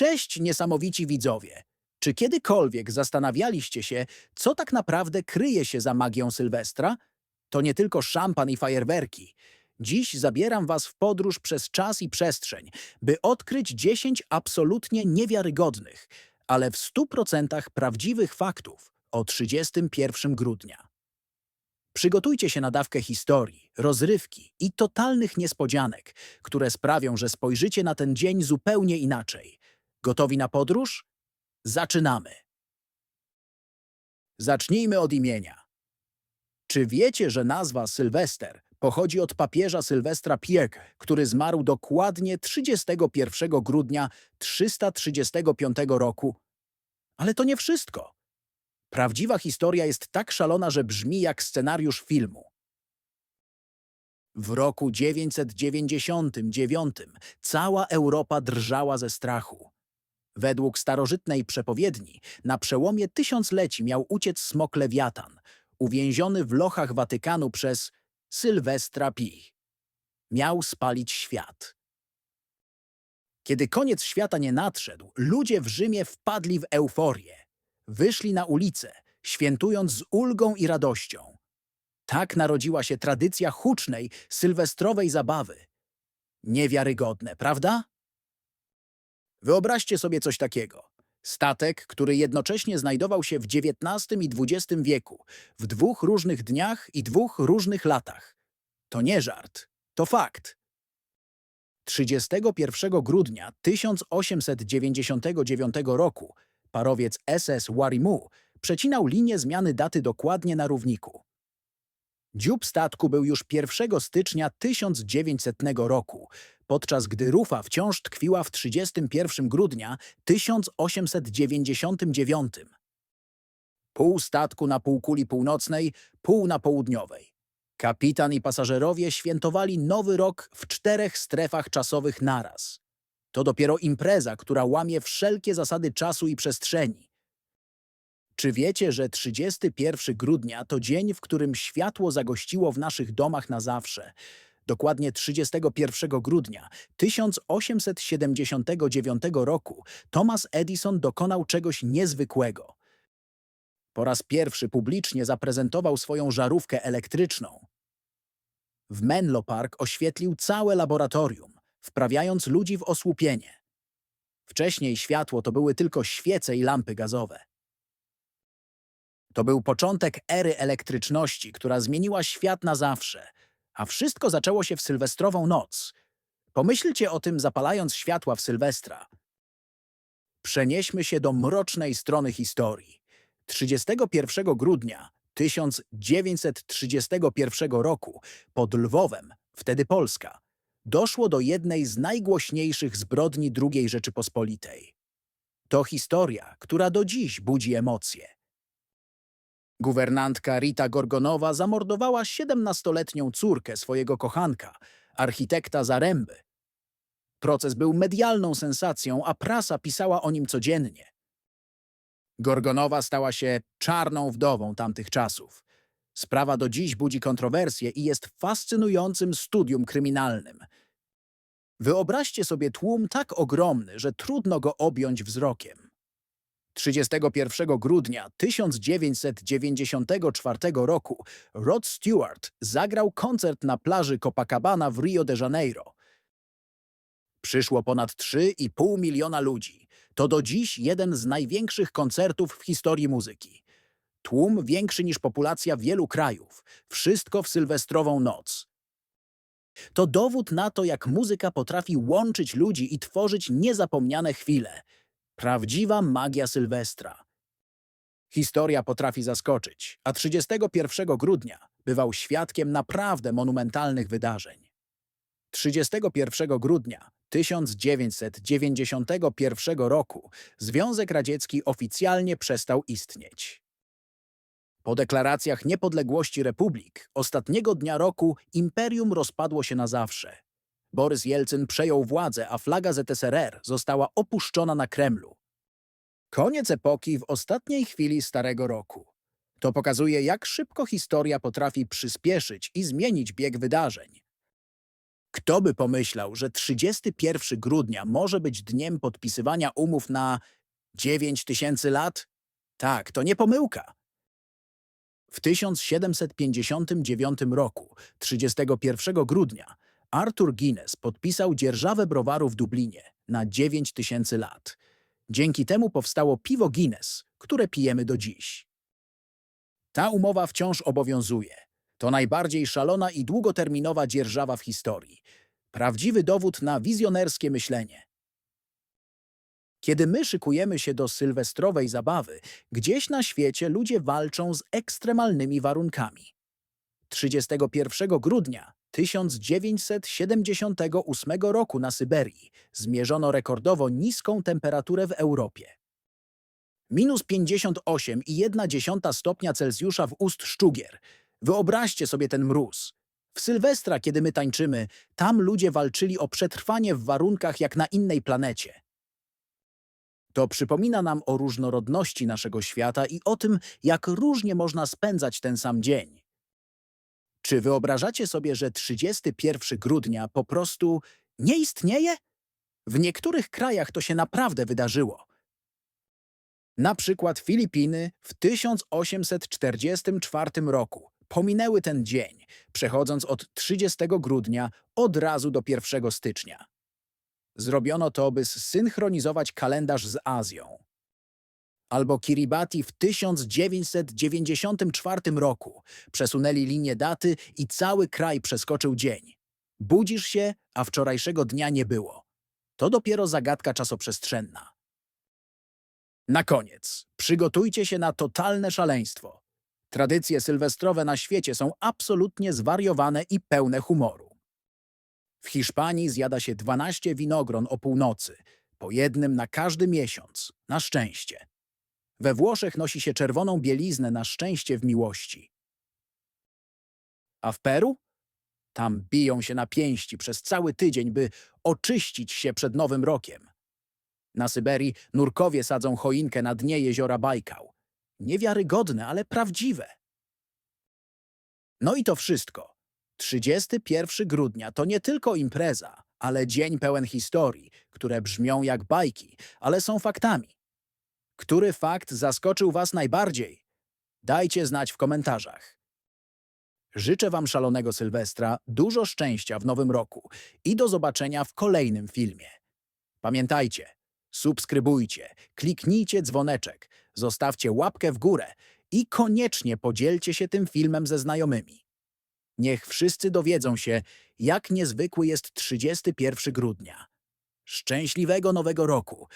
Cześć, niesamowici widzowie! Czy kiedykolwiek zastanawialiście się, co tak naprawdę kryje się za magią Sylwestra? To nie tylko szampan i fajerwerki. Dziś zabieram was w podróż przez czas i przestrzeń, by odkryć 10 absolutnie niewiarygodnych, ale w 100% prawdziwych faktów o 31 grudnia. Przygotujcie się na dawkę historii, rozrywki i totalnych niespodzianek, które sprawią, że spojrzycie na ten dzień zupełnie inaczej. Gotowi na podróż? Zaczynamy! Zacznijmy od imienia. Czy wiecie, że nazwa Sylwester pochodzi od papieża Sylwestra Pierre, który zmarł dokładnie 31 grudnia 335 roku? Ale to nie wszystko. Prawdziwa historia jest tak szalona, że brzmi jak scenariusz filmu. W roku 999 cała Europa drżała ze strachu. Według starożytnej przepowiedni na przełomie tysiącleci miał uciec smok Lewiatan, uwięziony w lochach Watykanu przez Sylwestra Pi. Miał spalić świat. Kiedy koniec świata nie nadszedł, ludzie w Rzymie wpadli w euforię. Wyszli na ulicę, świętując z ulgą i radością. Tak narodziła się tradycja hucznej, sylwestrowej zabawy. Niewiarygodne, prawda? Wyobraźcie sobie coś takiego. Statek, który jednocześnie znajdował się w XIX i XX wieku, w dwóch różnych dniach i dwóch różnych latach. To nie żart, to fakt. 31 grudnia 1899 roku parowiec SS Warimu przecinał linię zmiany daty dokładnie na równiku. Dziób statku był już 1 stycznia 1900 roku, podczas gdy rufa wciąż tkwiła w 31 grudnia 1899. Pół statku na półkuli północnej, pół na południowej. Kapitan i pasażerowie świętowali nowy rok w czterech strefach czasowych naraz. To dopiero impreza, która łamie wszelkie zasady czasu i przestrzeni. Czy wiecie, że 31 grudnia to dzień, w którym światło zagościło w naszych domach na zawsze? Dokładnie 31 grudnia 1879 roku Thomas Edison dokonał czegoś niezwykłego. Po raz pierwszy publicznie zaprezentował swoją żarówkę elektryczną. W Menlo Park oświetlił całe laboratorium, wprawiając ludzi w osłupienie. Wcześniej światło to były tylko świece i lampy gazowe. To był początek ery elektryczności, która zmieniła świat na zawsze, a wszystko zaczęło się w sylwestrową noc. Pomyślcie o tym, zapalając światła w Sylwestra. Przenieśmy się do mrocznej strony historii. 31 grudnia 1931 roku pod Lwowem, wtedy Polska, doszło do jednej z najgłośniejszych zbrodni II Rzeczypospolitej. To historia, która do dziś budzi emocje. Guwernantka Rita Gorgonowa zamordowała 17-letnią córkę swojego kochanka, architekta Zaręby. Proces był medialną sensacją, a prasa pisała o nim codziennie. Gorgonowa stała się czarną wdową tamtych czasów. Sprawa do dziś budzi kontrowersje i jest fascynującym studium kryminalnym. Wyobraźcie sobie tłum tak ogromny, że trudno go objąć wzrokiem. 31 grudnia 1994 roku Rod Stewart zagrał koncert na plaży Copacabana w Rio de Janeiro. Przyszło ponad 3,5 miliona ludzi. To do dziś jeden z największych koncertów w historii muzyki. Tłum większy niż populacja wielu krajów. Wszystko w sylwestrową noc. To dowód na to, jak muzyka potrafi łączyć ludzi i tworzyć niezapomniane chwile. Prawdziwa magia Sylwestra. Historia potrafi zaskoczyć, a 31 grudnia bywał świadkiem naprawdę monumentalnych wydarzeń. 31 grudnia 1991 roku Związek Radziecki oficjalnie przestał istnieć. Po deklaracjach niepodległości republik, ostatniego dnia roku imperium rozpadło się na zawsze. Borys Jelcyn przejął władzę, a flaga ZSRR została opuszczona na Kremlu. Koniec epoki w ostatniej chwili Starego Roku. To pokazuje, jak szybko historia potrafi przyspieszyć i zmienić bieg wydarzeń. Kto by pomyślał, że 31 grudnia może być dniem podpisywania umów na 9 tysięcy lat? Tak, to nie pomyłka. W 1759 roku, 31 grudnia, Arthur Guinness podpisał dzierżawę browaru w Dublinie na 9 tysięcy lat. Dzięki temu powstało piwo Guinness, które pijemy do dziś. Ta umowa wciąż obowiązuje. To najbardziej szalona i długoterminowa dzierżawa w historii. Prawdziwy dowód na wizjonerskie myślenie. Kiedy my szykujemy się do sylwestrowej zabawy, gdzieś na świecie ludzie walczą z ekstremalnymi warunkami. 31 grudnia 1978 roku na Syberii zmierzono rekordowo niską temperaturę w Europie. Minus 58,1 stopnia Celsjusza w ust Szczugier. Wyobraźcie sobie ten mróz. W Sylwestra, kiedy my tańczymy, tam ludzie walczyli o przetrwanie w warunkach jak na innej planecie. To przypomina nam o różnorodności naszego świata i o tym, jak różnie można spędzać ten sam dzień. Czy wyobrażacie sobie, że 31 grudnia po prostu nie istnieje? W niektórych krajach to się naprawdę wydarzyło. Na przykład Filipiny w 1844 roku pominęły ten dzień, przechodząc od 30 grudnia od razu do 1 stycznia. Zrobiono to, by zsynchronizować kalendarz z Azją. Albo Kiribati w 1994 roku przesunęli linię daty i cały kraj przeskoczył dzień. Budzisz się, a wczorajszego dnia nie było. To dopiero zagadka czasoprzestrzenna. Na koniec, przygotujcie się na totalne szaleństwo. Tradycje sylwestrowe na świecie są absolutnie zwariowane i pełne humoru. W Hiszpanii zjada się 12 winogron o północy, po jednym na każdy miesiąc, na szczęście. We Włoszech nosi się czerwoną bieliznę na szczęście w miłości. A w Peru? Tam biją się na pięści przez cały tydzień, by oczyścić się przed Nowym Rokiem. Na Syberii nurkowie sadzą choinkę na dnie jeziora Bajkał. Niewiarygodne, ale prawdziwe. No i to wszystko. 31 grudnia to nie tylko impreza, ale dzień pełen historii, które brzmią jak bajki, ale są faktami. Który fakt zaskoczył Was najbardziej? Dajcie znać w komentarzach. Życzę Wam szalonego Sylwestra, dużo szczęścia w nowym roku i do zobaczenia w kolejnym filmie. Pamiętajcie, subskrybujcie, kliknijcie dzwoneczek, zostawcie łapkę w górę i koniecznie podzielcie się tym filmem ze znajomymi. Niech wszyscy dowiedzą się, jak niezwykły jest 31 grudnia. Szczęśliwego Nowego Roku!